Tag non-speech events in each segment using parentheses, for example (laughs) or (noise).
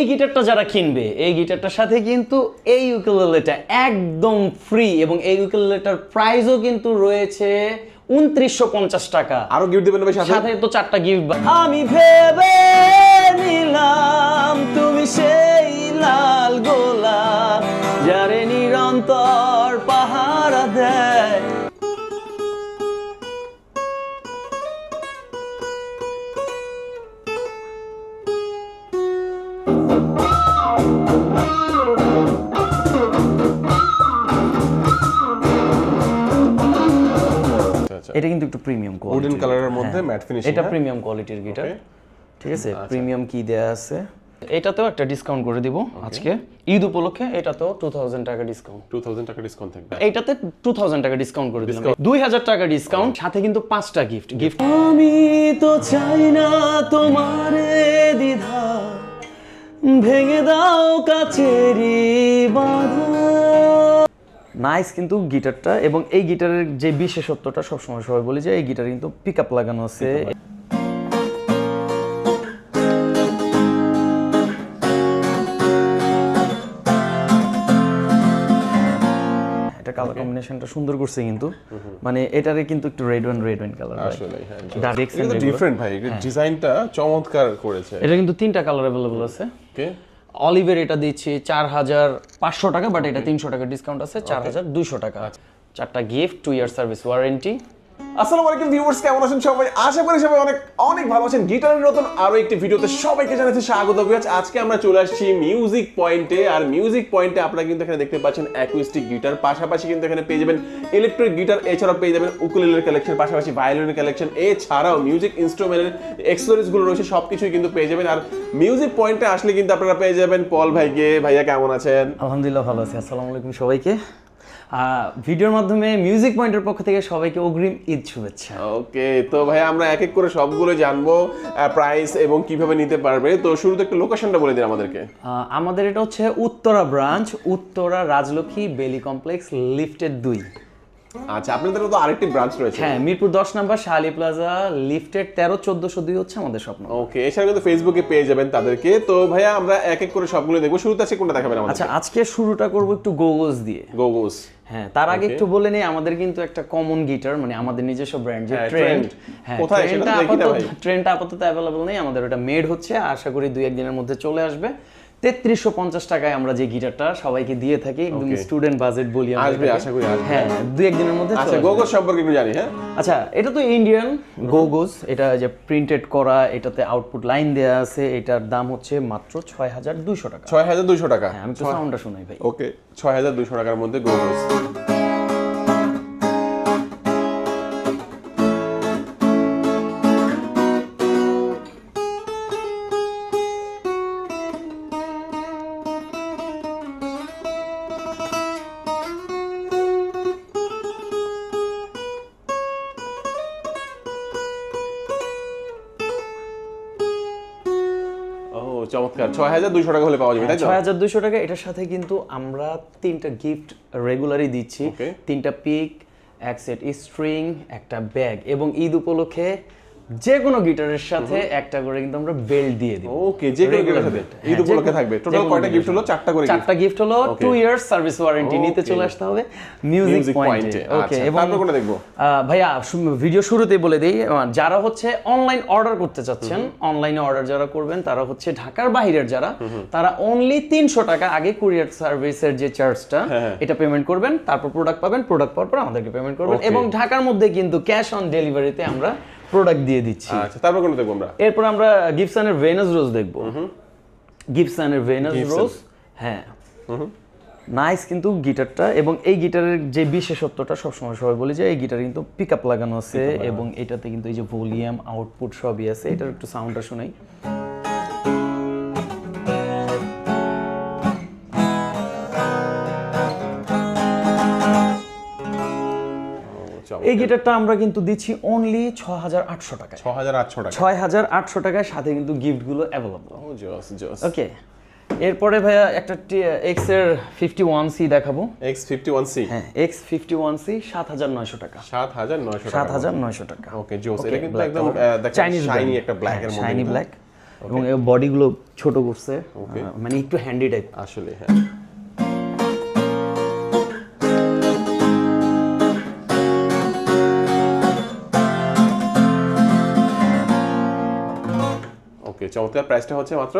এই গিটারটা যারা কিনবে এই গিটারটার সাথে কিন্তু এই ইউকেলেলেটা একদম ফ্রি এবং এই ইউকেলেলেটার প্রাইসও কিন্তু রয়েছে উনত্রিশশো পঞ্চাশ টাকা। আরও গিফট দেবেন সাথে? সাথে তো চারটা গিফট আমি ভেবে নিলাম তুমি সেই লাল গোলাপ যারে নিরন্তর এটা কিন্তু একটু প্রিমিয়াম কোয়ালিটি উডেন কালারের মধ্যে ম্যাট ফিনিশিং এটা প্রিমিয়াম কোয়ালিটির গিটার ঠিক আছে? প্রিমিয়াম কি দেয়া আছে। এটাতেও একটা ডিসকাউন্ট করে দিব আজকে। ঈদ উপলক্ষে এটাতেও টু থাউজেন্ড টাকা ডিসকাউন্ট 2000 টাকা ডিসকাউন্ট থাকবে। এইটাতে টু থাউজেন্ড টাকা ডিসকাউন্ট করে দিলাম। দুই হাজার টাকা ডিসকাউন্ট সাথে কিন্তু পাঁচটা গিফট গিফট আমি তো চাই না তোমার দ্বিধা। ভেঙে দাও কাছেরই বাধা। নাইস কিন্তু গিটারটা এবং এই গিটারের যে বিশেষত্বটা সবসময় সবাই বলি যে এই গিটার কিন্তু পিক আপ লাগানো আছে। এটা কালার কম্বিনেশনটা সুন্দর করছে কিন্তু। মানে এটারে কিন্তু একটু red one red one colour আসলে হ্যাঁ ডিফারেন্ট ভাই ডিজাইনটা চমৎকার করেছে। এটা কিন্তু তিনটা কালার অ্যাভেলেবল আছে। ওকে অলিভের এটা দিচ্ছি চার হাজার পাঁচশো টাকা বাট এটা তিনশো টাকা ডিসকাউন্ট আছে চার হাজার দুইশো টাকা। চারটা gift two year service warranty আসসালামু আলাইকুম ভিউয়ার্স কেমন আছেন সবাই? আশা করি সবাই অনেক অনেক ভালো আছেন। নতুন আরও একটি ভিডিওতে সবাইকে জানাচ্ছি স্বাগত ভিউয়ার্স আজকে আমরা চলে আসছি মিউজিক পয়েন্টে আর মিউজিক পয়েন্টে আপনারা কিন্তু এখানে দেখতে পাচ্ছেন অ্যাকুইস্টিক গিটার পাশাপাশি কিন্তু এখানে পেয়ে যাবেন ইলেকট্রিক গিটার এছাড়াও পেয়ে যাবেন উকুলেলের কালেকশন পাশাপাশি ভায়োলিনের কালেকশন এছাড়াও মিউজিক ইনস্ট্রুমেন্টের এক্সেসরিজগুলো রয়েছে, সবকিছুই কিন্তু পেয়ে যাবেন। আর মিউজিক পয়েন্টে আসলে কিন্তু আপনারা পেয়ে যাবেন। পল ভাইকে। ভাইয়া, কেমন আছেন? আলহামদুলিল্লাহ ভালো আছি। আসসালামু আলাইকুম সবাইকে। ভিডিওর মাধ্যমে মিউজিক পয়েন্টের পক্ষ থেকে সবাইকে অগ্রিম ঈদ শুভেচ্ছা। ওকে তো ভাই আমরা এক এক করে সবগুলো জানব প্রাইস এবং কীভাবে নিতে পারবে। তো শুরুতে একটা লোকেশনটা বলে দিন আমাদেরকে। আমাদের এটা হচ্ছে উত্তরা ব্রাঞ্চ উত্তরা রাজলক্ষ্মী বেলি কমপ্লেক্স লিফটেড দুই। আচ্ছা আপনাদের তো আরেকটি ব্রাঞ্চ রয়েছে। হ্যাঁ মিরপুর দশ নাম্বার শাহালি প্লাজা লিফটেড তেরো চোদ্দশো দুই হচ্ছে আমাদের স্বপ্ন। ওকে এছাড়া কিন্তু ফেসবুকে পেয়ে যাবেন তাদেরকে। তো ভাইয়া আমরা এক এক করে সবগুলো দেখব। শুরুতে আছে কোনটা দেখাবেন আমাদের আচ্ছা আজকে শুরুটা করব একটু গোগোস দিয়ে। গোগোস হ্যাঁ তার আগে একটু বলে নেই আমাদের কিন্তু একটা কমন গিটার মানে আমাদের নিজস্ব ব্র্যান্ড যে হ্যাঁ, ট্রেন্ড। হ্যাঁ ট্রেন্ডটা না আপাতত। ট্রেন্ডটা আপাতত অ্যাভেলেবল নেই আমাদের ওটা মেড হচ্ছে আশা করি দুই একদিনের মধ্যে চলে আসবে। তেত্রিশশো পঞ্চাশ টাকায় আমরা যে গিটারটা সবাইকে দিয়ে থাকি একদম স্টুডেন্ট বাজেট বলি আসবে, আশা করি হ্যাঁ দুই একদিনের মধ্যে আচ্ছা গোগোজ সম্পর্কে একটু জানি হ্যাঁ? আচ্ছা এটা তো ইন্ডিয়ান গোগোজ এটা যে প্রিন্টেড করা এটাতে আউটপুট লাইন দেয়া আছে এটার দাম হচ্ছে মাত্র ছয় হাজার দুশো টাকা। ছয় হাজার দুইশো টাকা। হ্যাঁ আমি তো সাউন্ডটা শোনাই ভাই। ওকে ছয় হাজার দুইশো টাকার মধ্যে গোগোস ছয় হাজার দুইশো টাকা হলে পাওয়া যাবে তাই তো? ছয় হাজার দুইশো টাকা। এটার সাথে কিন্তু আমরা তিনটা গিফট রেগুলারই দিচ্ছি। তিনটা পিক এক সেট স্ট্রিং একটা ব্যাগ এবং ঈদ উপলক্ষে যে কোনো গিটারের সাথে একটা করে কিন্তু আমরা বেল্ট দিয়ে দিব। ওকে যে কোনো গিটারের সাথে। ঈদ উপলক্ষে থাকবে। টোটাল কয়টা গিফট হলো? চারটা করে চারটা গিফট হলো টু ইয়ার্স সার্ভিস ওয়ারেন্টি নিতে চলে আসতে হবে। মিউজিক পয়েন্টে ওকে এবং তারপর কোনটা দেখব? ভাইয়া ভিডিও শুরুতেই বলে দিই যারা হচ্ছে অনলাইন অর্ডার করতে চাচ্ছেন অনলাইনে অর্ডার যারা করবেন তারা হচ্ছে ঢাকার বাইরের যারা তারা অনলি তিনশো টাকা আগে কুরিয়ার সার্ভিসের যে চার্জটা হ্যাঁ, এটা পেমেন্ট করবেন তারপর প্রোডাক্ট পাবেন প্রোডাক্ট পাওয়ার পর আমাদেরকে পেমেন্ট করবেন এবং ঢাকার মধ্যে কিন্তু ক্যাশ অন ডেলিভারিতে আমরা প্রোডাক্ট দিয়ে দিচ্ছি। আচ্ছা তারপর কোনটা দেখব আমরা? এরপর আমরা গিফসানের ভেনাস রোজ দেখব। গিফসানের ভেনাস রোজ হ্যাঁ। নাইস কিন্তু গিটারটা এবং এই গিটারের যে বিশেষত্বটা সবসময় সবাই বলি যে এই গিটার কিন্তু পিক আপ লাগানো আছে এবং এটাতে কিন্তু এই যে ভলিউম আউটপুট সবই আছে। এটার একটু সাউন্ডটা শোনাই। এই গিটারটা আমরা কিন্তু দিচ্ছি অনলি ছ হাজার আটশো টাকায়। ছ হাজার আটশো টাকা ছয় হাজার আটশো টাকায় সাথে কিন্তু গিফটগুলো অ্যাভেলেবল ও জস জস ওকে এরপরে ভাইয়া একটা এক্সের ফিফটি ওয়ান সি দেখাবো। এক্স ফিফটি ওয়ান সি হ্যাঁ এক্স ফিফটি ওয়ান সি সাত হাজার নয়শো টাকা। সাত হাজার নয়শো সাত টাকা। হাজার নয়শো টাকা। ওকে জোস এটা কিন্তু একদম. দেখেন শাইনি একটা ব্ল্যাক এর কিন্তু। black। এবং এর বডিগুলো ছোট করছে। মানে একটু হ্যান্ডি টাইপ আসলে হ্যাঁ। ওকে চমৎকার প্রাইসটা হচ্ছে মাত্র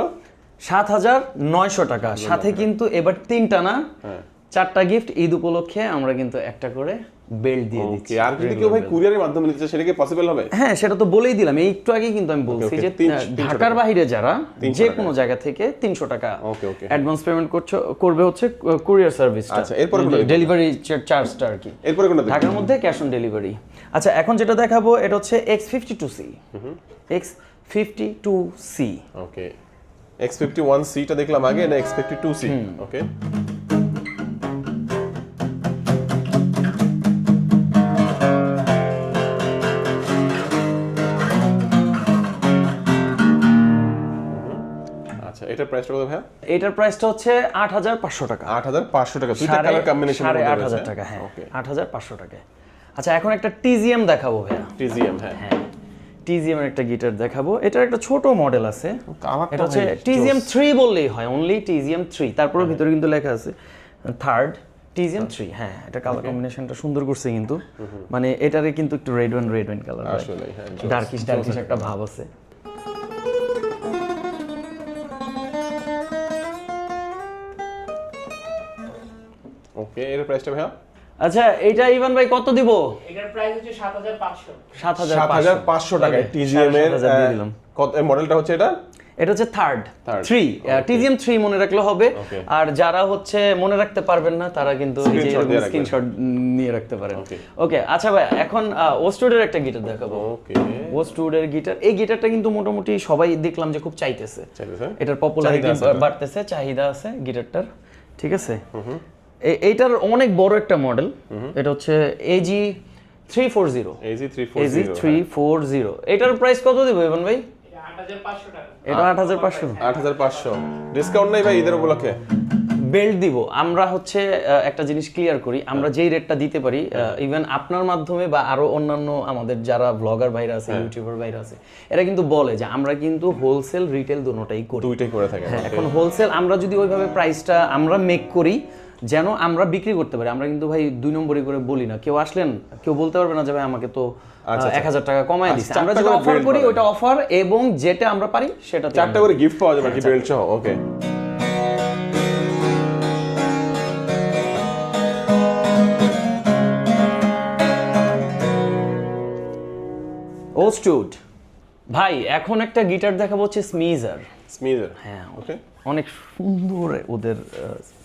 সাত হাজার নয়শো টাকা। সাথে কিন্তু এবার তিনটা না হ্যাঁ। চারটা গিফট ঈদ উপলক্ষে আমরা কিন্তু একটা করে বেল্ট দিয়ে দিচ্ছি। আর যদি কেউ ভাই কুরিয়ারের মাধ্যমে নিতে সেটা কি পসিবল হবে? হ্যাঁ সেটা তো বলেই দিলাম এই একটু কিন্তু আমি বলছি যে ঢাকার যারা যে কোনো জায়গা থেকে 300 টাকা ওকে ওকে অ্যাডভান্স পেমেন্ট করছ করবে হচ্ছে কুরিয়ার সার্ভিসটা আচ্ছা এরপরে ডেলিভারি চার্জটা আর কি। কোনটা ঢাকার মধ্যে ক্যাশ অন ডেলিভারি আচ্ছা এখন যেটা দেখাবো এটা হচ্ছে X52C হুম 52C ওকে X51C টা দেখলাম আগে না X52C ওকে আচ্ছা, এটার প্রাইসটা কত ভাই এটার প্রাইসটা হচ্ছে 8500 টাকা। 8500 টাকা। দুইটা কালার কম্বিনেশন হাজার টাকা হ্যাঁ। 8500 টাকা আচ্ছা এখন একটা টিজিএম দেখাবো ভাইয়া। টিজিএম হ্যাঁ। হ্যাঁ। টিজিএম এর একটা গিটার দেখাবো। এটার একটা ছোট মডেল আছে। এটা হচ্ছে টিজিএম থ্রি বললেই হয় অনলি টিজিএম থ্রি তারপরে ভিতরে কিন্তু লেখা আছে থার্ড টিজিএম থ্রি হ্যাঁ এটা কালার কম্বিনেশনটা সুন্দর করছে কিন্তু। মানে এটারে কিন্তু একটু red one red one colour আসলে ডার্কিশ ডার্কিশ একটা ভাব আছে। ওকে এর প্রাইসটা ভাইয়া? আচ্ছা এইটা ইভান ভাই কত দিব? এটার প্রাইস হচ্ছে সাত হাজার পাঁচশো। সাত হাজার সাত হাজার পাঁচশো টাকা টিজিএম এর কত মডেলটা হচ্ছে এটা? এটা হচ্ছে থার্ড থ্রি টিজিএম থ্রি মনে রাখলে হবে। আর যারা হচ্ছে মনে রাখতে পারবেন না তারা কিন্তু। স্ক্রিনশট নিয়ে রাখতে পারেন। ওকে আচ্ছা ভাই এখন ওস্টুডের একটা গিটার দেখাবো। ওকে ওস্টুডের গিটার এই গিটারটা কিন্তু মোটামুটি সবাই দেখলাম যে খুব চাইতেছে। চাইতেছে? এটার পপুলারিটি চাহিদা আছে এটার। বাড়তেছে চাহিদা আছে গিটারটার। ঠিক আছে? এইটার অনেক বড় একটা মডেল। এটা হচ্ছে A G three four zero A G three four zero এটার প্রাইস কত দিব ইভান ভাই? এটা আট হাজার পাঁচশো আট হাজার পাঁচশো। ডিসকাউন্ট নেই ভাই ঈদের উপলক্ষে। বেল্ট দিব। আমরা হচ্ছে একটা জিনিস ক্লিয়ার করি। আমরা যেই রেটটা দিতে পারি ইভেন আপনার মাধ্যমে বা আরও অন্যান্য আমাদের যারা ব্লগার ভাইরা আছে ইউটিউবার ভাইরা আছে এরা কিন্তু বলে যে আমরা কিন্তু হোলসেল রিটেল দুটোটাই করি। দুইটাই করে থাকে হ্যাঁ এখন হোলসেল আমরা যদি ওইভাবে প্রাইসটা আমরা মেক করি যেন আমরা বিক্রি করতে পারি। আমরা কিন্তু ভাই দুই নম্বরই করে বলি না। কেউ আসলেন কেউ বলতে পারবে না যে ভাই আমাকে তো আচ্ছা, এক হাজার টাকা কমায় দিচ্ছে। আচ্ছা, আমরা যেটা অফার করি। ওটা অফার এবং যেটা আমরা পারি সেটা চারটা করে গিফট পাওয়া যাবে কি বেল্ট সহ ওকে ওস্টুড ভাই এখন একটা গিটার দেখাবো হচ্ছে স্মিজার স্মিজার হ্যাঁ ওকে অনেক সুন্দর ওদের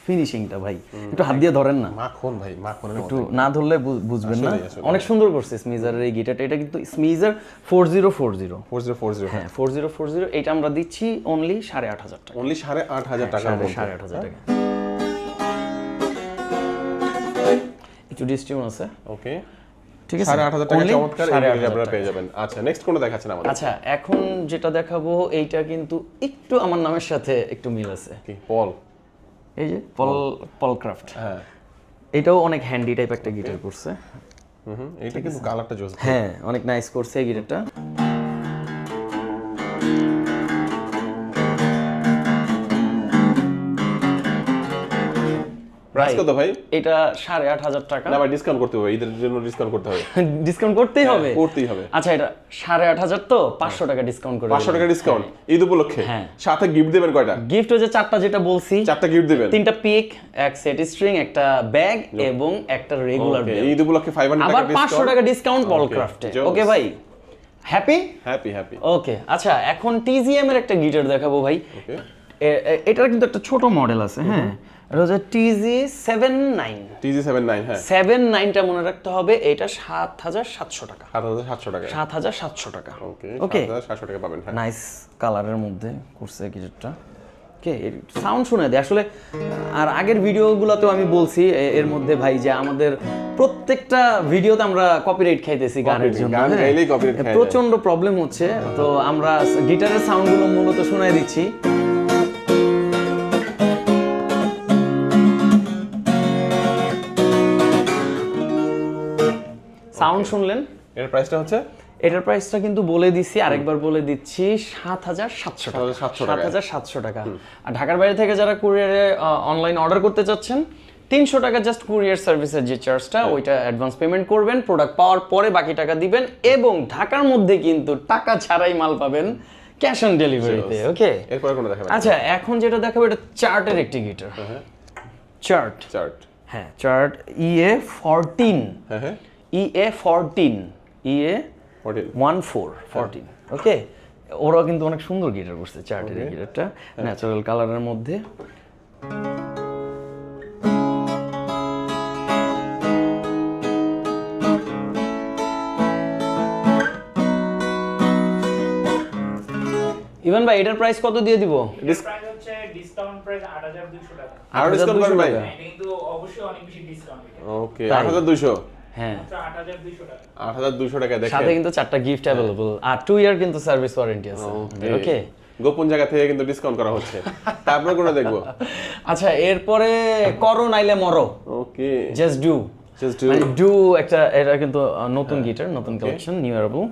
ফিনিশিংটা ভাই। একটু হাত দিয়ে ধরেন না। মাখন ভাই মাখনের একটু না ধরলে বুঝবেন না। অনেক সুন্দর করছে স্মিজারের এই গিটারটা। এটা কিন্তু Smiger four zero four zero. Four zero four zero. হ্যাঁ ফোর জিরো ফোর জিরো। এটা আমরা দিচ্ছি অনলি সাড়ে আট হাজার টাকা। অনলি সাড়ে আট হাজার টাকা সাড়ে সাড়ে আট হাজার টাকা। একটু ডিস্টিউন আছে। ওকে। ঠিক আছে? সাড়ে আট হাজার টাকা চমৎকার এই আপনারা পেয়ে যাবেন। আচ্ছা নেক্সট কোনটা দেখাচ্ছেন আমাদের? আচ্ছা এখন যেটা দেখাবো এইটা কিন্তু একটু আমার নামের সাথে একটু মিল আছে। কি পল এই যে পল পলক্রাফট হ্যাঁ। এটাও অনেক হ্যান্ডি টাইপ একটা গিটার করছে। হুম এটা কিন্তু কালারটা জোস। হ্যাঁ অনেক নাইস করছে এই গিটারটা প্রাইস কত ভাই? এটা সাড়ে আট হাজার টাকা। না ভাই ডিসকাউন্ট করতে হবে ঈদের জন্য ডিসকাউন্ট করতে হবে। (laughs) ডিসকাউন্ট করতেই হবে? করতেই হবে। আচ্ছা এটা সাড়ে আট হাজার তো? পাঁচশো টাকা ডিসকাউন্ট করে পাঁচশো টাকা ডিসকাউন্ট ঈদ উপলক্ষে? হ্যাঁ। সাথে গিফট দেবেন কয়টা? গিফট হচ্ছে চারটা যেটা বলছি। চারটা গিফট দেবেন। তিনটা পিক এক সেট স্ট্রিং একটা ব্যাগ এবং একটা রেগুলার ঈদ উপলক্ষে ফাইভ হান্ড্রেড আবার পাঁচশো টাকা ডিসকাউন্ট পলক্রাফটে Jokes. ওকে ভাই? হ্যাপি হ্যাপি হ্যাপি ওকে আচ্ছা এখন টিজিএম এর একটা গিটার দেখাবো ভাই। এটার কিন্তু একটা ছোট মডেল আছে হ্যাঁ? এটা হচ্ছে T G seven nine T G seven nine হ্যাঁ। সেভেন নাইনটা মনে রাখতে হবে এটা সাত হাজার সাতশো টাকা। সাত হাজার সাতশো টাকা। সাত হাজার সাতশো টাকা। ওকে ওকে। সাতশো টাকা পাবেন হ্যাঁ। নাইস কালারের মধ্যে করছে গিটারটা কে সাউন্ড শুনে দেয় আসলে আর আগের ভিডিওগুলোতেও আমি বলছি এর মধ্যে ভাই যে আমাদের প্রত্যেকটা ভিডিওতে আমরা কপিরাইট খাইতেছি গানের জন্য হ্যাঁ। প্রচণ্ড প্রবলেম হচ্ছে। তো আমরা গিটারের সাউন্ডগুলো মূলত শোনাই দিচ্ছি। সাউন্ড শুনলেন? এর প্রাইসটা হচ্ছে? এটার প্রাইসটা কিন্তু বলে দিচ্ছি আরেকবার বলে দিচ্ছি সাত হাজার সাতশো টাকা। 7,700 সাত হাজার সাতশো টাকা। আর ঢাকার বাইরে থেকে যারা কুরিয়ারে অনলাইন অর্ডার করতে চাচ্ছেন তিনশো টাকা জাস্ট কুরিয়ার সার্ভিসের যে চার্জটা ওইটা অ্যাডভান্স পেমেন্ট করবেন প্রোডাক্ট পাওয়ার পরে বাকি টাকা দিবেন এবং ঢাকার মধ্যে কিন্তু টাকা ছাড়াই মাল পাবেন ক্যাশ অন ডেলিভারিতে ওকে এরপরে কোনো দেখাবেন আচ্ছা এখন যেটা দেখাবো এটা চার্টের একটি গিটার। চার্ট চার্ট হ্যাঁ চার্ট ইএ ফোরটিন হ্যাঁ হ্যাঁ। E A fourteen E A one four fourteen okay ওরাও কিন্তু অনেক সুন্দর গিটার করছে চার্টের গিটারটা ন্যাচারাল কালারের মধ্যে। ইভেন ভাই এটার প্রাইস কত দিয়ে দিব? ডিসকাউন্ট প্রাইস 8200 টাকা। ভাই। কিন্তু অবশ্যই অনেক বেশি ডিসকাউন্ট ওকে 8200 হ্যাঁ। মাত্র 8200 টাকা। আট হাজার দুইশো টাকা দেখেন। সাথে কিন্তু চারটা গিফট অ্যাভেলেবল আর টু ইয়ার কিন্তু সার্ভিস ওয়ারেন্টি আছে। ওকে গোপন জায়গা থেকে কিন্তু ডিসকাউন্ট করা হচ্ছে। তারপরে কোনো দেখব? (laughs) আচ্ছা এরপরে করো নাইলে মরো। ওকে জাস্ট ডু ডু একটা এটা কিন্তু নতুন গিটার নতুন কালেকশন নিউ অ্যারাবল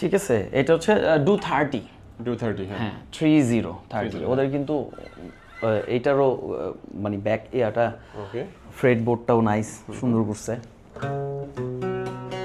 ঠিক আছে? এটা হচ্ছে ডু থার্টি টু থার্টি হ্যাঁ। হ্যাঁ থ্রি জিরো থার্টি ওদের কিন্তু এইটারও মানে ব্যাক ইয়াটা ওকে ফ্রেড বোর্ডটাও নাইস সুন্দর করছে। うん。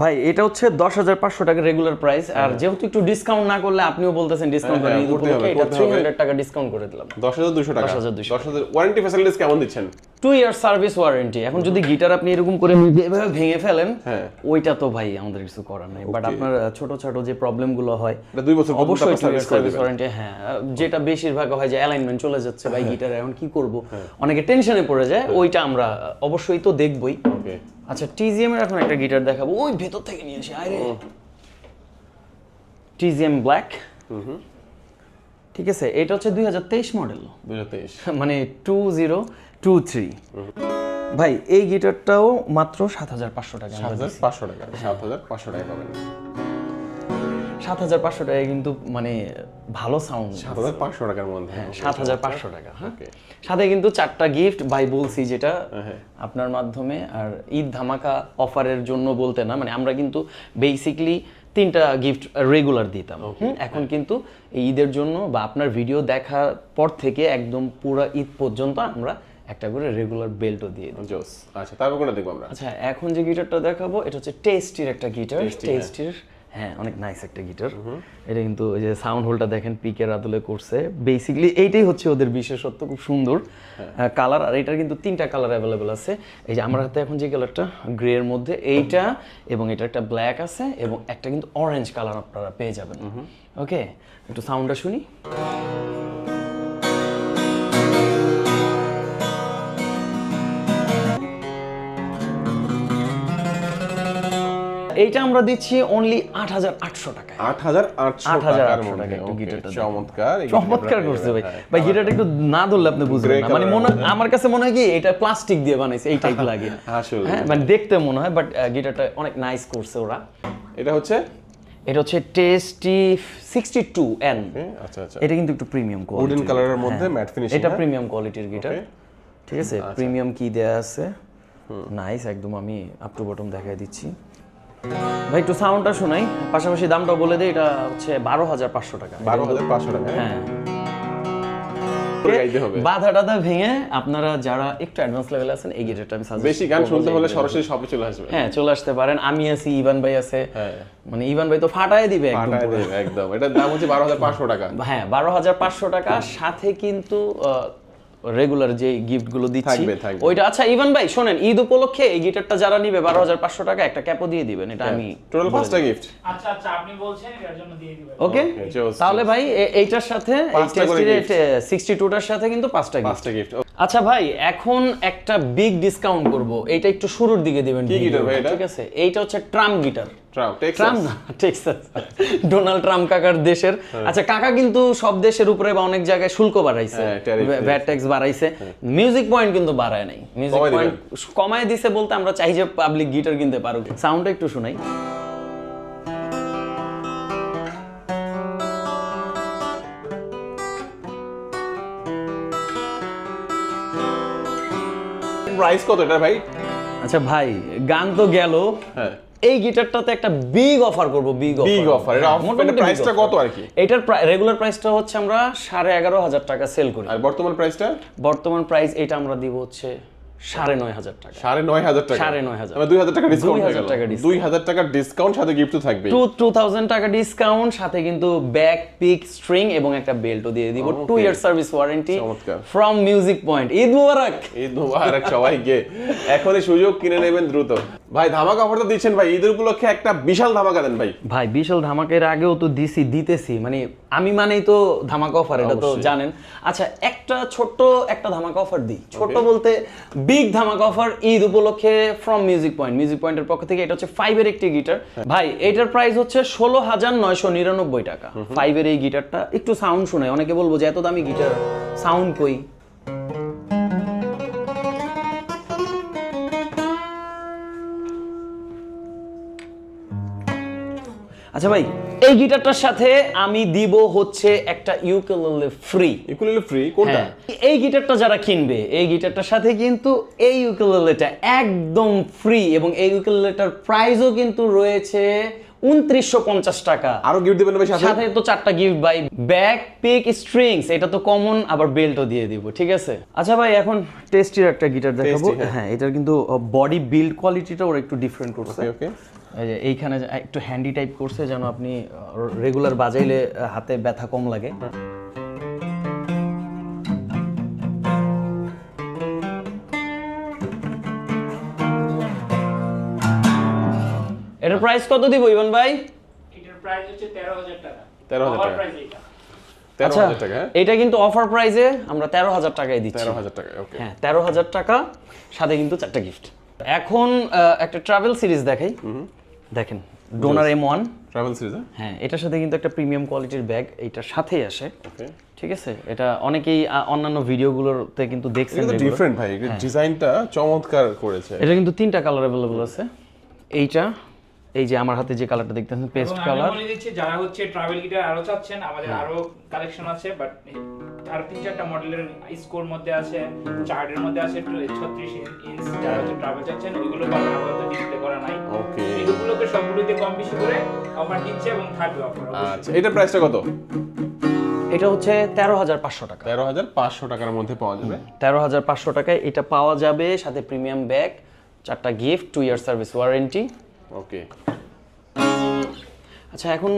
ভাই এটা হচ্ছে দশ হাজার পাঁচশো টাকা রেগুলার প্রাইস আর যেহেতু একটু ডিসকাউন্ট না করলে আপনিও বলতেছেন ডিসকাউন্ট হ্যাঁ, করেন ঈদ উপলক্ষে এটা থ্রি হান্ড্রেড টাকা ডিসকাউন্ট করে দিলাম। দশ হাজার দুশো টাকা। 10,200 দশ হাজার ওয়ারেন্টি ফ্যাসিলিটিস কেমন দিচ্ছেন? টু ইয়ার সার্ভিস ওয়ারেন্টি এখন যদি গিটার আপনি এরকম করে এভাবে ভেঙে ফেলেন হ্যাঁ। ওইটা তো ভাই আমাদের কিছু করার নেই। বাট আপনার ছোট ছোট যে প্রবলেমগুলো হয় দুই বছর অবশ্যই সার্ভিস ওয়ারেন্টি হ্যাঁ। যেটা বেশিরভাগ হয় যে অ্যালাইনমেন্ট চলে যাচ্ছে হ্যাঁ। ভাই গিটার এখন কি করব? অনেকে টেনশনে পড়ে যায় ওইটা আমরা অবশ্যই তো দেখবই। ওকে আচ্ছা টিজিএম এর এখন একটা গিটার দেখাবো। ওই ভেতর থেকে নিয়ে আসি আরে টিজিএম ব্ল্যাক ঠিক আছে এটা হচ্ছে দুই হাজার তেইশ মডেল। দুই হাজার তেইশ। মানে টু জিরো টু থ্রি ভাই এই গিটারটাও মাত্র সাত হাজার পাঁচশো টাকা। সাত হাজার পাঁচশো টাকা সাত হাজার পাঁচশো টাকা পাবেন। সাত হাজার পাঁচশো টাকা কিন্তু মানে ভালো সাউন্ড সাত হাজার পাঁচশো টাকার মধ্যে। সাত হাজার পাঁচশো টাকা হ্যাঁ। সাথে কিন্তু চারটা গিফট ভাই বলছি যেটা হ্যাঁ। আপনার মাধ্যমে আর ঈদ ধামাকা অফারের জন্য বলতে না মানে আমরা কিন্তু বেসিকলি তিনটা গিফট রেগুলার দিতাম। এখন কিন্তু ঈদের জন্য বা আপনার ভিডিও দেখার পর থেকে একদম পুরো ঈদ পর্যন্ত আমরা একটা করে রেগুলার বেল্টও দিয়ে দিই। জোস। আচ্ছা তারপর কোনটা দেখব আমরা? আচ্ছা এখন যে গিটারটা দেখাবো এটা হচ্ছে টেস্টির একটা গিটার হ্যাঁ। টেস্টির হ্যাঁ অনেক নাইস একটা গিটার এটা কিন্তু ওই যে সাউন্ড হোলটা দেখেন পিকের আদলে করছে বেসিকলি এইটাই হচ্ছে ওদের বিশেষত্ব খুব সুন্দর। হ্যাঁ। কালার আর এটার কিন্তু তিনটা কালার অ্যাভেলেবেল আছে। এই যে আমার হাতে এখন যে কালারটা গ্রে এর মধ্যে এইটা এবং এটা একটা ব্ল্যাক আছে এবং একটা কিন্তু অরেঞ্জ কালার আপনারা পেয়ে যাবেন। ওকে একটু সাউন্ডটা শুনি। এইটা আমরা দিচ্ছি অনলি আট হাজার আটশো টাকায়। আট হাজার আটশো 8,800 টাকার টাকা একটু গিটারটা চমৎকার। চমৎকার করছে ভাই। হ্যাঁ। ভাই গিটারটা একটু না ধরলে আপনি বুঝবেন না। মানে মনে আমার কাছে মনে হয় কি এটা প্লাস্টিক দিয়ে বানাইছে এই টাইপ লাগে। (laughs) আসলে। হ্যাঁ মানে দেখতে মনে হয় বাট গিটারটা অনেক নাইস করছে ওরা। এটা হচ্ছে? এটা হচ্ছে টেস্টি সিক্সটি টু এন হ্যাঁ, আচ্ছা আচ্ছা। এটা কিন্তু একটু প্রিমিয়াম কোয়ালিটি উডেন কালারের মধ্যে ম্যাট ফিনিশিং এটা প্রিমিয়াম কোয়ালিটির গিটার। ঠিক আছে? প্রিমিয়াম কি দেয়া আছে। নাইস একদম আমি আপ টু বটম দেখাই দিচ্ছি। ভাই একটু সাউন্ডটা শোনাই। পাশাপাশি দামটা বলে দেই এটা হচ্ছে বারো হাজার পাঁচশো টাকা। বারো হাজার পাঁচশো টাকা হ্যাঁ। হ্যাঁ। বাধা টাধা ভেঙে আপনারা যারা একটু অ্যাডভান্স লেভেলে আছেন এই গিটারটা আমি বেশি গান শুনতে হলে সরাসরি সবে চলে আসবে হ্যাঁ চলে আসতে পারেন। আমি আছি ইভান ভাই আছে। হ্যাঁ। মানে ইভান ভাই তো ফাটায় দিবে একদম। একদম। এটার দাম হচ্ছে বারো হাজার পাঁচশো টাকা। হ্যাঁ বারো হাজার পাঁচশো টাকা। সাথে কিন্তু রেগুলার যে গিফটগুলো দিচ্ছি থাকবে, থাকবে। ওইটা আচ্ছা ইভান ভাই শোনেন ঈদ উপলক্ষে এই গিটারটা যারা নিবে বারো হাজার পাঁচশো টাকা একটা ক্যাপও দিয়ে দিবেন এটা আমি টোটাল পাঁচটা গিফট আচ্ছা আচ্ছা আপনি বলছেন এর জন্য দিয়ে দিবেন। ওকে? তাহলে ভাই এইটার সাথে এই সিক্সটি টুটার সাথে কিন্তু পাঁচটা গিফট পাঁচটা গিফট আচ্ছা ভাই এখন একটা বিগ ডিসকাউন্ট করব। এটা একটু শুরুর দিকে দিবেন কি guitar ভাই এটা? ঠিক আছে? এইটা হচ্ছে ট্রাম গিটার টেক্সাস না টেক্সাস ডোনাল্ড ট্রাম্প কাকার দেশের। আচ্ছা কাকা কিন্তু সব দেশের উপরে বা অনেক জায়গায় শুল্ক বাড়াইছে। হ্যাঁ, ভ্যাট ট্যাক্স বাড়াইছে। মিউজিক পয়েন্ট কিন্তু বাড়ায় নাই। মিউজিক পয়েন্ট কমায় দিছে বলতে আমরা চাই যে পাবলিক গিটার কিনতে পারুক। সাউন্ডটা একটু শোনাই। প্রাইস কত এটা ভাই? আচ্ছা ভাই গান তো গেল। হ্যাঁ। এই গিটারটাতে একটা বিগ অফার করব বিগ অফার বিগ অফার এটা মোটামুটি প্রাইসটা কত আর কি? এটার রেগুলার প্রাইসটা হচ্ছে আমরা সাড়ে এগারো হাজার টাকা সেল করি। আর বর্তমান প্রাইসটা বর্তমান প্রাইস এটা আমরা দিব হচ্ছে সাড়ে নয় হাজার টাকা। সাড়ে নয় হাজার টাকা? সাড়ে নয় হাজার। দুই হাজার টাকা ডিসকাউন্ট হয়ে গেল। দুই হাজার টাকার ডিসকাউন্ট সাথে গিফট থাকবে টু টু থাউজেন্ড টাকা ডিসকাউন্ট সাথে কিন্তু ব্যাক পিক স্ট্রিং এবং একটা বেল্টও দিয়ে দিব। Two year service warranty from music point Eid মুবারক! ঈদ মুবারক সবাইকে। এখনই সুযোগ কিনে নেবেন দ্রুত। ভাই ধামাকা অফার তো দিচ্ছেন ভাই। ঈদের উপলক্ষে একটা বিশাল ধামাকা দেন ভাই। ভাই বিশাল ধামাকের আগেও তো দিছি দিতেছি। মানে আমি মানেই তো ধামাকা অফার এটা তো জানেন। আচ্ছা একটা ছোট্ট একটা ধামাকা অফার দিই। ছোট্ট বলতে বিগ ধামাকা অফার ঈদ উপলক্ষে ফ্রম মিউজিক পয়েন্ট মিউজিক পয়েন্টের পক্ষ থেকে এটা হচ্ছে ফাইভের একটি গিটার। ভাই এটার প্রাইস হচ্ছে ষোলো হাজার নয়শো নিরানব্বই টাকা। ফাইভের এই গিটারটা একটু সাউন্ড শুনে অনেকে বলব যে এত দামি গিটার সাউন্ড কই? আচ্ছা ভাই এই গিটারটার সাথে আমি দিব হচ্ছে একটা ইউকেলেলে ফ্রি ইকুয়ালি ফ্রি কোনটা? হ্যাঁ। এই গিটারটা যারা কিনবে এই গিটারটার সাথে কিন্তু এই ইউকেলেলেটা একদম ফ্রি এবং এই ইউকেলেলেটার প্রাইসও কিন্তু রয়েছে উনত্রিশশো পঞ্চাশ টাকা। আরও গিফট দিবেন ভাই সাথে? তো চারটা gift by bag pick strings এটা তো কমন আবার বেল্টও দিয়ে দিব ঠিক আছে? আচ্ছা ভাই এখন টেস্টির একটা গিটার দেখাবো। হ্যাঁ। হ্যাঁ এটার কিন্তু বডি বিল্ড কোয়ালিটিটা ওরা একটু ডিফারেন্ট করছে। ওকে এইখানে একটু হ্যান্ডি টাইপ করছে যেন আপনি রেগুলার বাজাইলে হাতে ব্যথা কম লাগে। এটার প্রাইস কত দিব ইভান ভাই? এটার প্রাইস হচ্ছে তেরো হাজার টাকা। 13,000 টাকা। এটা আচ্ছা হ্যাঁ? এটা কিন্তু অফার প্রাইসে আমরা তেরো হাজার টাকায় দিচ্ছি। তেরো হাজার টাকা ওকে হ্যাঁ তেরো হাজার টাকা সাথে কিন্তু চারটা গিফট এখন একটা ট্রাভেল সিরিজ দেখাই। দেখেন Donner M one travel series হ্যাঁ? এটার সাথে কিন্তু একটা প্রিমিয়াম কোয়ালিটির ব্যাগ এটার সাথেই আসে। ঠিক আছে? এটা অনেকেই অন্যান্য ভিডিওগুলোতে কিন্তু দেখছেন। ডিফারেন্ট ভাই ডিজাইনটা চমৎকার করেছে। এটা কিন্তু তিনটা কালার অ্যাভেলেবল আছে। এইটা এই যে আমার হাতে যে কালারটা দেখতেছেন পেস্ট আমি কালার বলে দিচ্ছি যারা হচ্ছে ট্রাভেল গিটার আরও চাচ্ছেন আমাদের আরও কালেকশন আছে বাট আর তিন চারটা মডেলের স্কোর মধ্যে আছে চার্টের মধ্যে আছে ছত্রিশ ইঞ্চ যারা হচ্ছে ট্রাভেল চাচ্ছেন ওইগুলো পাবেন আপাতত ডিসপ্লে করা নাই। ওকে এগুলোকে সবগুলোতে কম বেশি করে অফার দিচ্ছে এবং থাকবে অফার আচ্ছা এটার প্রাইসটা কত? এটা হচ্ছে তেরো হাজার পাঁচশো টাকা। তেরো হাজার পাঁচশো টাকার মধ্যে পাওয়া যাবে। তেরো হাজার পাঁচশো টাকায় এটা পাওয়া যাবে সাথে প্রিমিয়াম ব্যাগ চারটা gift two year service warranty okay. আচ্ছা এখন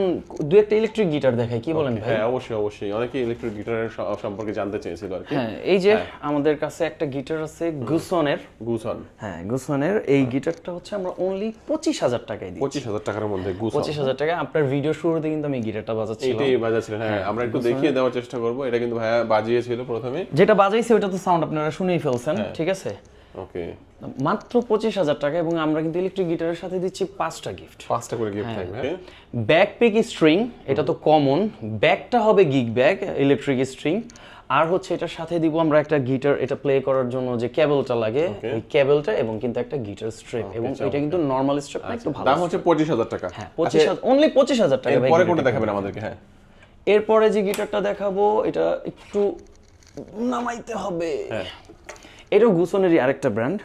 দু একটা ইলেকট্রিক গিটার দেখাই কি বলেন ভাই? হ্যাঁ অবশ্যই অবশ্যই। অনেকে ইলেকট্রিক গিটারের সম্পর্কে জানতে চেয়েছিল আর কি। হ্যাঁ এই যে আমাদের কাছে একটা গিটার আছে গুসনের গুসন হ্যাঁ গুসনের এই গিটারটা হচ্ছে আমরা অনলি পঁচিশ হাজার টাকায় দিই পঁচিশ হাজার টাকার মধ্যে গুসন পঁচিশ হাজার টাকা আপনার ভিডিও শুরুতে কিন্তু আমি গিটারটা বাজাচ্ছিলাম। এটাই বাজাচ্ছিলেন হ্যাঁ আমরা একটু দেখিয়ে দেওয়ার চেষ্টা করব। এটা কিন্তু ভাইয়া বাজিয়েছিল প্রথমে। যেটা বাজাইছে ওটা তো সাউন্ড আপনারা শুনেই ফেলছেন ঠিক আছে? ওকে মাত্র পঁচিশ হাজার টাকা এবং আমরা কিন্তু ইলেকট্রিক গিটারের সাথে দিচ্ছি পাঁচটা গিফট পাঁচটা করে গিফট থাকবে হ্যাঁ? ব্যাক পিক স্ট্রিং এটা তো কমন ব্যাগটা হবে গিগ ব্যাগ ইলেকট্রিক স্ট্রিং আর হচ্ছে এটার সাথে দিব আমরা একটা গিটার এটা প্লে করার জন্য যে কেবলটা লাগে ওই কেবলটা এবং কিন্তু একটা গিটার স্ট্রিপ এবং এটা কিন্তু নর্মাল স্ট্রিপ না একটু ভালো দাম হচ্ছে পঁচিশ হাজার টাকা। হ্যাঁ পঁচিশ হাজার অনলি পঁচিশ হাজার টাকা ভাই পরে কোনটা দেখাবেন আমাদেরকে? হ্যাঁ। এরপরে যে গিটারটা দেখাবো এটা একটু নামাইতে হবে। হ্যাঁ। এটাও গুসনেরই আরেকটা ব্র্যান্ড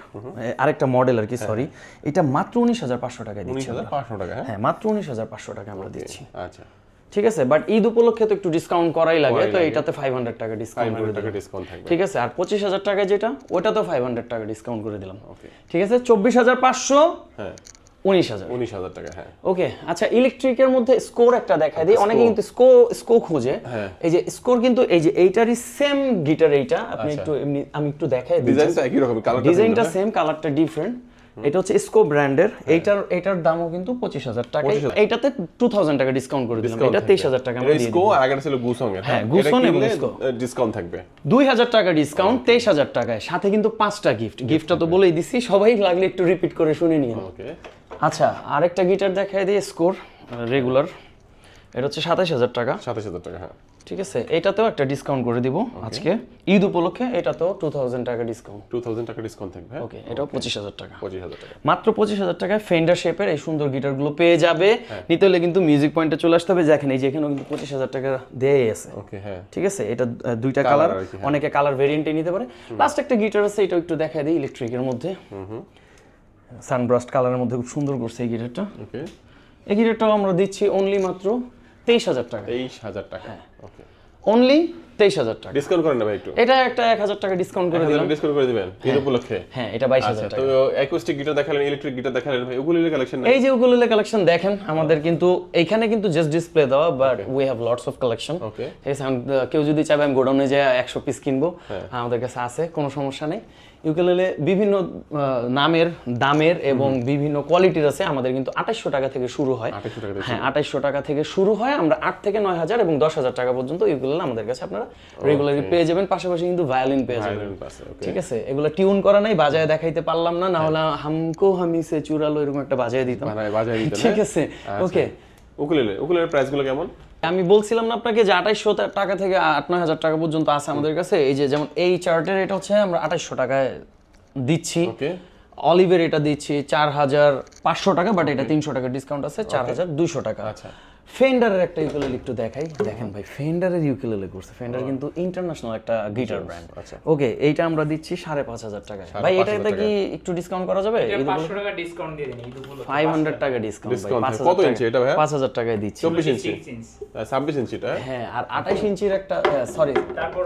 আরেকটা মডেল আর কি সরি এটা মাত্র উনিশ হাজার পাঁচশো টাকায় দিচ্ছি। পাঁচশো টাকা হ্যাঁ? হ্যাঁ মাত্র উনিশ হাজার পাঁচশো টাকা আমরা দিচ্ছি। আচ্ছা। ঠিক আছে? বাট ঈদ উপলক্ষে তো একটু ডিসকাউন্ট করাই লাগে তো এটাতে ফাইভ হান্ড্রেড টাকা ডিসকাউন্ট করে ডিসকাউন্ট ঠিক আছে? আর পঁচিশ হাজার টাকা যেটা ওটা তো ফাইভ হান্ড্রেড টাকা ডিসকাউন্ট করে দিলাম। ওকে ঠিক আছে? চব্বিশ হাজার পাঁচশো হ্যাঁ। উনিশ হাজার। উনিশ হাজার টাকা হ্যাঁ। ওকে আচ্ছা ইলেকট্রিকের মধ্যে স্কোর একটা দেখায় দিই। অনেকে কিন্তু স্কো স্কো খুঁজে। হ্যাঁ। এই যে স্কোর কিন্তু এই যে এইটারই সেম গিটার এইটা। আপনি আচ্ছা। একটু এমনি আমি একটু দেখাই ডিজাইনটা একই রকম কালারটা ডিজাইনটা সেম কালারটা ডিফারেন্ট এটা হচ্ছে স্কো ব্র্যান্ডের এইটার এটার দামও কিন্তু পঁচিশ হাজার টাকা। এইটাতে টু থাউজেন্ড টাকা ডিসকাউন্ট করে দিলাম। এটা তেইশ হাজার টাকা আমরা স্কো আর আগের ছিল গুসং এর হ্যাঁ, গুসং এবং স্কো। ডিসকাউন্ট থাকবে। দুই হাজার টাকা ডিসকাউন্ট তেইশ হাজার টাকায়। সাথে কিন্তু পাঁচটা গিফট গিফটটা তো বলেই দিছি সবাই লাগলে একটু রিপিট করে শুনে নিন ওকে আচ্ছা আরেকটা গিটার দেখাই দিই স্কোর রেগুলার এটা হচ্ছে সাতাশ হাজার টাকা। সাতাশ হাজার টাকা হ্যাঁ। ঠিক আছে? এটাতেও একটা ডিসকাউন্ট করে দিব আজকে। ঈদ উপলক্ষে এটাতেও টু থাউজেন্ড টাকা ডিসকাউন্ট টু থাউজেন্ড টাকা ডিসকাউন্ট থাকবে হ্যাঁ? ওকে এটাও পঁচিশ হাজার টাকা। পঁচিশ হাজার টাকা। মাত্র পঁচিশ হাজার টাকায় ফেন্ডার শেপের এই সুন্দর গিটারগুলো পেয়ে যাবে। হ্যাঁ। নিতে হলে কিন্তু মিউজিক পয়েন্টে চলে আসতে হবে। দেখেন এই যে এখানেও কিন্তু পঁচিশ হাজার টাকা দেয় আছে। ওকে হ্যাঁ। ঠিক আছে? এটা দুইটা কালার হ্যাঁ। অনেকে কালার ভেরিয়েন্টে নিতে পারে। লাস্ট একটা গিটার আছে এটা একটু দেখাই দিই ইলেকট্রিকের মধ্যে। সানব্রাস্ট কালারের মধ্যে খুব সুন্দর করছে এই গিটারটা ওকে এই গিটারটাও আমরা দিচ্ছি অনলি মাত্র তেইশ হাজার টাকা। তেইশ হাজার টাকা। হ্যাঁ। ওকে অনলি তেইশ হাজার টাকা। ডিসকাউন্ট করেন না ভাই একটু? এটা একটা এক হাজার টাকা ডিসকাউন্ট করে দিলাম। ডিসকাউন্ট করে দিবেন ঈদ উপলক্ষে হ্যাঁ এটা বাইশ আচ্ছা হাজার তো অ্যাকুস্টিক গিটার দেখালেন ইলেকট্রিক গিটার দেখালেন ভাই ওগুলো কালেকশন এই যে উকুলেলে কালেকশন দেখেন আমাদের কিন্তু এইখানে কিন্তু জাস্ট ডিসপ্লে দেওয়া but we have lots of collection okay ঠিক আছে কেউ যদি চাইবে আমি গোডাউনে যে একশো পিস কিনবো। হ্যাঁ। আমাদের কাছে আছে কোনো সমস্যা নেই। ইউকেলেলে বিভিন্ন নামের দামের এবং বিভিন্ন কোয়ালিটির আছে আমাদের কিন্তু আঠাশশো টাকা থেকে শুরু হয়। 2800 টাকা থেকে হ্যাঁ আঠাশশো টাকা থেকে শুরু হয় আমরা আট থেকে নয় হাজার এবং দশ হাজার টাকা পর্যন্ত ইউকেলেলে আমাদের কাছে আপনারা রেগুলারলি পেয়ে যাবেন পাশাপাশি কিন্তু ভায়োলিন পেয়ে যাবেন। ঠিক আছে? এগুলো টিউন করা নাই বাজায় দেখাইতে পারলাম না না হলে হামকো হামি সে চুরালো এরকম একটা বাজায় দিতাম। ঠিক আছে ওকে উকুলেলে উকুলেলের প্রাইসগুলো কেমন? আমি বলছিলাম না আপনাকে যে আঠাইশশো টাকা থেকে আট নয় হাজার টাকা পর্যন্ত আছে আমাদের কাছে। এই যে যেমন এই চার্টের এটা হচ্ছে আমরা আঠাইশশো টাকায় দিচ্ছি। অলিভের এটা দিচ্ছি চার হাজার পাঁচশো টাকা বাট এটা তিনশো টাকা ডিসকাউন্ট আছে চার হাজার দুইশো টাকা। আচ্ছা। ফেন্ডারের একটা ইউকেলেলে একটু দেখাই। দেখেন ভাই ফেন্ডারের ইউকেলেলে করছে। ফেন্ডার কিন্তু ইন্টারন্যাশনাল একটা গিটার ব্র্যান্ড আচ্ছা। ওকে এইটা আমরা দিচ্ছি সাড়ে পাঁচ হাজার টাকায়। ভাই এটাতে কি একটু ডিসকাউন্ট করা যাবে? পাঁচশো টাকা ডিসকাউন্ট দিয়ে দিন ফাইভ হান্ড্রেড টাকা। ডিসকাউন্ট পাঁচ কত ইঞ্চি এটা ভাইয়া? পাঁচ হাজার টাকায় দিচ্ছি। চব্বিশ ইঞ্চি ইঞ্চ ছাব্বিশ ইঞ্চিটা হ্যাঁ আর আঠাইশ ইঞ্চির একটা সরি তারপর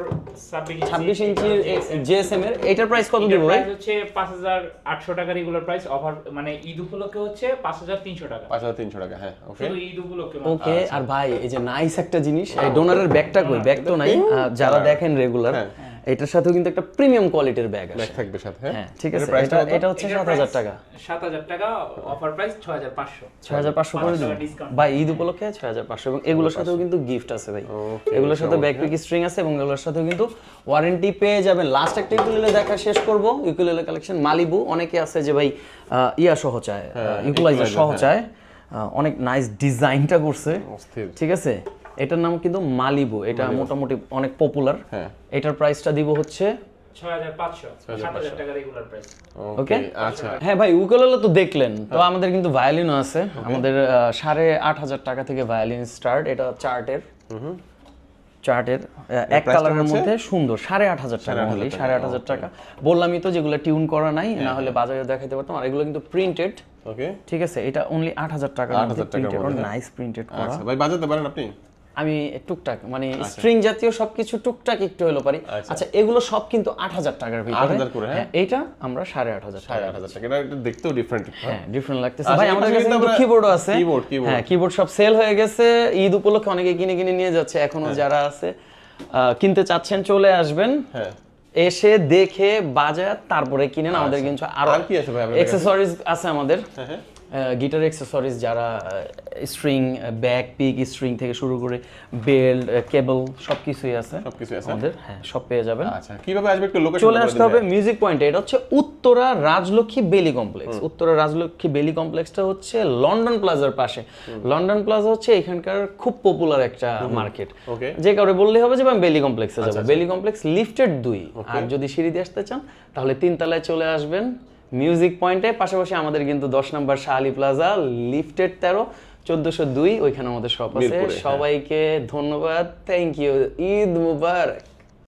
ছাব্বিশ ইঞ্চি ছাব্বিশ ইঞ্চির জিএসএম এর। এটার প্রাইস কত দিব ভাই? প্রাইস হচ্ছে পাঁচ হাজার আটশো টাকা রেগুলার প্রাইস অফার মানে ঈদ উপলক্ষে হচ্ছে পাঁচ হাজার তিনশো টাকা। পাঁচ হাজার তিনশো টাকা হ্যাঁ ওকে ঈদ উপলক্ষে। ওকে আর ভাই এই যে নাইস একটা জিনিস এই ডোনারের ব্যাগটা কই? ব্যাগ তো নাই। যারা দেখেন রেগুলার হ্যাঁ। এটার সাথেও কিন্তু একটা প্রিমিয়াম কোয়ালিটির ব্যাগ আছে ব্যাগ থাকবে সাথে হ্যাঁ। ঠিক আছে। এটা এটা হচ্ছে এটার সাত হাজার price টাকা। সাত হাজার টাকা অফার প্রাইস ছয় হাজার পাঁচশো। ছয় হাজার পাঁচশো করে দিন। ভাই ঈদ উপলক্ষে ছয় হাজার পাঁচশো এবং এগুলোর সাথেও কিন্তু গিফট আছে ভাই। এগুলোর সাথে ব্যাকপ্যাক স্ট্রিং আছে এবং এগুলোর সাথেও কিন্তু ওয়ারেন্টি পেয়ে যাবেন। লাস্ট একটা ইউকুলেলে দেখা শেষ করব। ইউকুলেলে কালেকশন মালিবু অনেকে আছে যে ভাই ইয়া সহ চায় ইকুলাইজার সহ হ্যাঁ। চায়। অনেক নাইস ডিজাইনটা করছে। ঠিক আছে? এটার নাম কিন্তু মালিবু। এটা মোটামুটি অনেক পপুলার হ্যাঁ। এটার প্রাইসটা দিব হচ্ছে ওকে আচ্ছা। হ্যাঁ ভাই উকেলেলে তো দেখলেন। তো আমাদের কিন্তু ভায়োলিনও আছে। আমাদের সাড়ে আট হাজার টাকা থেকে ভায়োলিন স্টার্ট এটা চার্টের চার্টের এক কালারের মধ্যে সুন্দর। সাড়ে আট হাজার টাকা সাড়ে আট হাজার টাকা। বললামই তো যেগুলো টিউন করা নাই না হলে বাজারে দেখাইতে পারতাম। আর এগুলো কিন্তু প্রিন্টেড ওকে ঠিক আছে এটা অনলি আট হাজার টাকার 8,000 মধ্যে টাকার প্রিন্টেড মধ্যে, নাইস প্রিন্টেড করা। আচ্ছা ভাই বাজাতে পারেন আপনি? আমি টুকটাক মানে স্ট্রিং জাতীয় সবকিছু টুকটাক একটু হলো পারি। আচ্ছা। আচ্ছা এগুলো সব কিন্তু আট হাজার টাকার ভিতরে। 8,000 করে, হ্যাঁ? এইটা আমরা সাড়ে আট হাজার সাড়ে আট হাজার টাকা। এটা দেখতেও ডিফারেন্ট হ্যাঁ ডিফারেন্ট লাগতেছে। আচ্ছা, ভাই আমাদের কাছে কিন্তু কিবোর্ডও আছে। keyboard, keyboard। হ্যাঁ কিবোর্ড সব সেল হয়ে গেছে। ঈদ উপলক্ষে অনেকে কিনে কিনে নিয়ে যাচ্ছে। এখনও যারা আছে কিনতে চাচ্ছেন চলে আসবেন। হ্যাঁ। এসে দেখে বাজার তারপরে কিনেন। আমাদের কিন্তু আরও কি আছে ভাই অ্যাকসেসরিজ? আছে আমাদের। হ্যাঁ হ্যাঁ। গিটার অ্যাক্সেসরিজ যারা স্ট্রিং ব্যাক পিক স্ট্রিং থেকে শুরু করে বেল্ট কেবল সব কিছুই আছে। সবকিছু আছে? আমাদের হ্যাঁ সব পেয়ে যাবেন। আচ্ছা কীভাবে আসবে একটু লোকেশন চলে আসতে হবে মিউজিক পয়েন্টে এটা হচ্ছে উত্তরা রাজলক্ষ্মী বেলি কমপ্লেক্স উত্তরা রাজলক্ষ্মী বেলি কমপ্লেক্সটা হচ্ছে লন্ডন প্লাজার পাশে। লন্ডন প্লাজা হচ্ছে এখানকার খুব পপুলার একটা মার্কেট ওকে যে কারণে বললেই হবে যে আমি বেলি কমপ্লেক্সে যাব। বেলি কমপ্লেক্স লিফটেড দুই। আর যদি সিঁড়ি দিয়ে আসতে চান তাহলে তিনতলায় চলে আসবেন। মিউজিক পয়েন্টে পাশাপাশি আমাদের কিন্তু দশ নম্বর শাহালি প্লাজা লিফটেড তেরো চোদ্দশো দুই ওইখানে আমাদের শপ আছে। হ্যাঁ। সবাইকে ধন্যবাদ। Thank you Eid Mubarak.